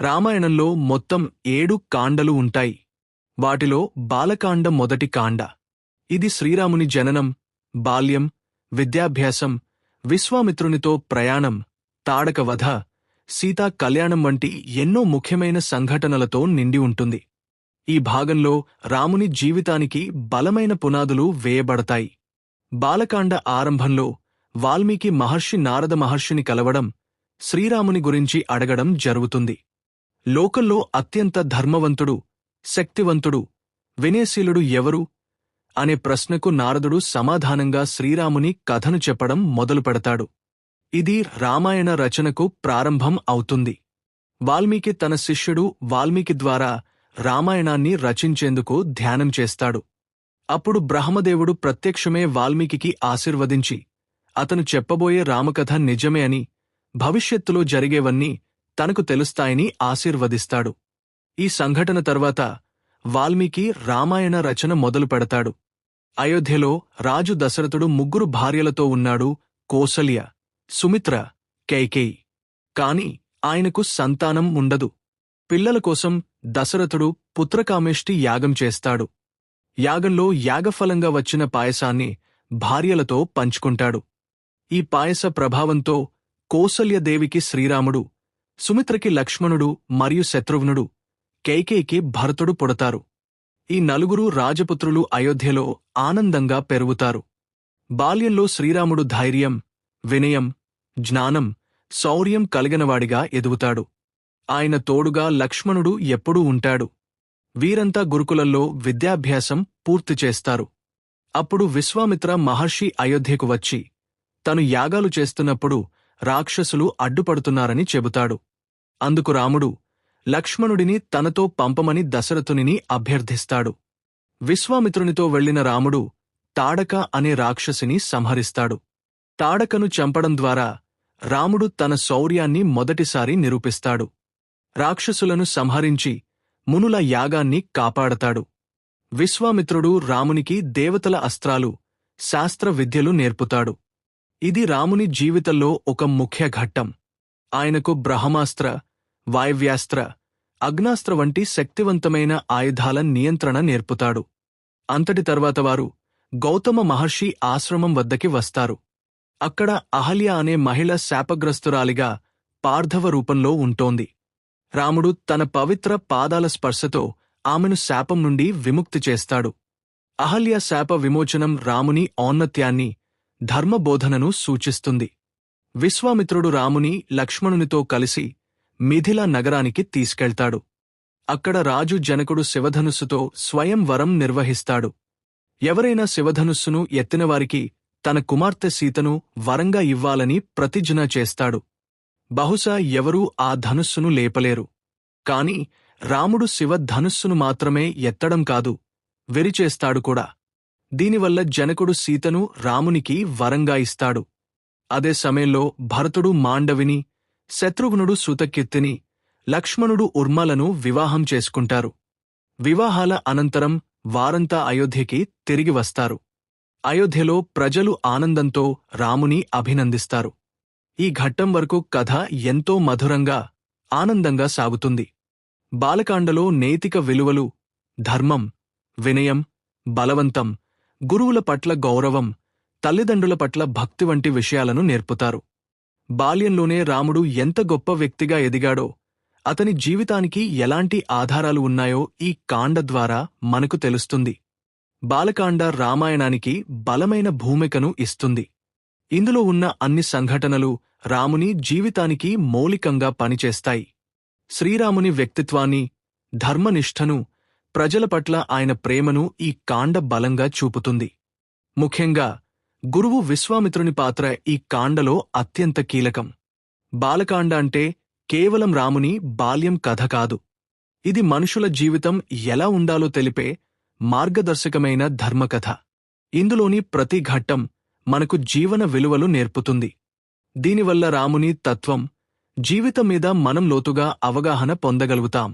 రామాయణంలో మొత్తం ఏడు కాండలు ఉంటాయి. వాటిలో బాలకాండ మొదటి కాండ. ఇది శ్రీరాముని జననం బాల్యం విద్యాభ్యాసం విశ్వామిత్రునితో ప్రయాణం తాడకవధ సీతా కళ్యాణం వంటి ఎన్నో ముఖ్యమైన సంఘటనలతో నిండి ఉంటుంది. ఈ భాగంలో రాముని జీవితానికి బలమైన పునాదులు వేయబడతాయి. బాలకాండ ఆరంభంలో వాల్మీకి మహర్షి నారద మహర్షిని కలవడం శ్రీరాముని గురించి అడగడం జరుగుతుంది. లోకంలో అత్యంత ధర్మవంతుడు శక్తివంతుడు వినయశీలుడు ఎవరు? అనే ప్రశ్నకు నారదుడు సమాధానంగా శ్రీరాముని కథను చెప్పడం మొదలుపెడతాడు. ఇది రామాయణ రచనకు ప్రారంభం అవుతుంది. వాల్మీకి తన శిష్యుడు వాల్మీకి ద్వారా రామాయణాన్ని రచించేందుకు ధ్యానం చేస్తాడు. అప్పుడు బ్రహ్మదేవుడు ప్రత్యక్షమే వాల్మీకి ఆశీర్వదించి అతను చెప్పబోయే రామకథ నిజమే అని భవిష్యత్తులో జరిగేవన్నీ తనకు తెలుస్తాయని ఆశీర్వదిస్తాడు. ఈ సంఘటన తర్వాత వాల్మీకి రామాయణ రచన మొదలు పెడతాడు. అయోధ్యలో రాజు దశరథుడు ముగ్గురు భార్యలతో ఉన్నాడు కోసల్య సుమిత్ర కైకేయి. కాని ఆయనకు సంతానం ఉండదు. పిల్లల కోసం దశరథుడు పుత్రకామేష్టి యాగం చేస్తాడు. యాగంలో యాగఫలంగా వచ్చిన పాయసాన్ని భార్యలతో పంచుకుంటాడు. ఈ పాయస ప్రభావంతో కోసల్యదేవికి శ్రీరాముడు సుమిత్రకి లక్ష్మణుడు మరియు శత్రుఘ్నుడు కైకేయికి భరతుడు పుడతారు. ఈ నలుగురు రాజపుత్రులు అయోధ్యలో ఆనందంగా పెరుగుతారు. బాల్యంలో శ్రీరాముడు ధైర్యం వినయం జ్ఞానం శౌర్యం కలిగినవాడిగా ఎదుగుతాడు. ఆయన తోడుగా లక్ష్మణుడు ఎప్పుడూ ఉంటాడు. వీరంతా గురుకులంలో విద్యాభ్యాసం పూర్తి చేస్తారు. అప్పుడు విశ్వామిత్ర మహర్షి అయోధ్యకు వచ్చి తను యాగాలు చేస్తున్నప్పుడు రాక్షసులు అడ్డుపడుతున్నారని చెబుతాడు. అందుకు రాముడు లక్ష్మణుడిని తనతో పంపమని దశరథునిని అభ్యర్థిస్తాడు. విశ్వామిత్రునితో వెళ్ళిన రాముడు తాడక అనే రాక్షసిని సంహరిస్తాడు. తాడకను చంపడం ద్వారా రాముడు తన శౌర్యాన్ని మొదటిసారి నిరూపిస్తాడు. రాక్షసులను సంహరించి మునుల యాగాన్ని కాపాడతాడు. విశ్వామిత్రుడు రామునికి దేవతల అస్త్రాలు శాస్త్ర విద్యలు నేర్పుతాడు. ఇది రాముని జీవితంలో ఒక ముఖ్య ఘట్టం. ఆయనకు బ్రహ్మాస్త్ర వాయవ్యాస్త్ర అగ్నాస్త్ర వంటి శక్తివంతమైన ఆయుధాల నియంత్రణ నేర్పుతాడు. అంతటి తర్వాత వారు గౌతమ మహర్షి ఆశ్రమం వద్దకి వస్తారు. అక్కడ అహల్య అనే మహిళ శాపగ్రస్తురాలిగా పార్థవ రూపంలో ఉంటోంది. రాముడు తన పవిత్ర పాదాల స్పర్శతో ఆమెను శాపం నుండి విముక్తి చేస్తాడు. అహల్య శాప విమోచనం రాముని ఔన్నత్యాన్ని ధర్మబోధనను సూచిస్తుంది. విశ్వామిత్రుడు రాముని లక్ష్మణునితో కలిసి మిథిలా నగరానికి తీసుకెళ్తాడు. అక్కడ రాజు జనకుడు శివధనుస్సుతో స్వయం వరం నిర్వహిస్తాడు. ఎవరైనా శివధనుస్సును ఎత్తినవారికి తన కుమార్తె సీతను వరంగా ఇవ్వాలని ప్రతిజ్ఞ చేస్తాడు. బహుశా ఎవరూ ఆ ధనుస్సును లేపలేరు. కాని రాముడు శివధనుస్సును మాత్రమే ఎత్తడం కాదు విరిచేస్తాడు కూడా. దీనివల్ల జనకుడు సీతను రామునికి వరంగా ఇస్తాడు. అదే సమయంలో భరతుడు మాండవిని శత్రుఘ్నుడు సుతకీర్తిని లక్ష్మణుడు ఉర్మలను వివాహం చేసుకుంటారు. వివాహాల అనంతరం వారంతా అయోధ్యకి తిరిగి వస్తారు. అయోధ్యలో ప్రజలు ఆనందంతో రాముని అభినందిస్తారు. ఈ ఘట్టం వరకు కథ ఎంతో మధురంగా ఆనందంగా సాగుతుంది. బాలకాండలో నైతిక విలువలు ధర్మం వినయం బలవంతం గురువుల పట్ల గౌరవం తల్లిదండ్రుల పట్ల భక్తి వంటి విషయాలను నేర్పుతారు. బాల్యంలోనే రాముడు ఎంత గొప్ప వ్యక్తిగా ఎదిగాడో అతని జీవితానికి ఎలాంటి ఆధారాలు ఉన్నాయో ఈ కాండ ద్వారా మనకు తెలుస్తుంది. బాలకాండ రామాయణానికి బలమైన భూమికను ఇస్తుంది. ఇందులో ఉన్న అన్ని సంఘటనలు రాముని జీవితానికి మౌలికంగా పనిచేస్తాయి. శ్రీరాముని వ్యక్తిత్వాన్ని ధర్మనిష్టను ప్రజల పట్ల ఆయన ప్రేమను ఈ కాండ బలంగా చూపుతుంది. ముఖ్యంగా గురువు విశ్వామిత్రుని పాత్ర ఈ కాండలో అత్యంత కీలకం. బాలకాండ అంటే కేవలం రాముని బాల్యం కథ కాదు. ఇది మనుషుల జీవితం ఎలా ఉండాలో తెలిపే మార్గదర్శకమైన ధర్మకథ. ఇందులోని ప్రతి ఘట్టం మనకు జీవన విలువలు నేర్పుతుంది. దీనివల్ల రాముని తత్వం జీవితం మీద మనం లోతుగా అవగాహన పొందగలుగుతాం.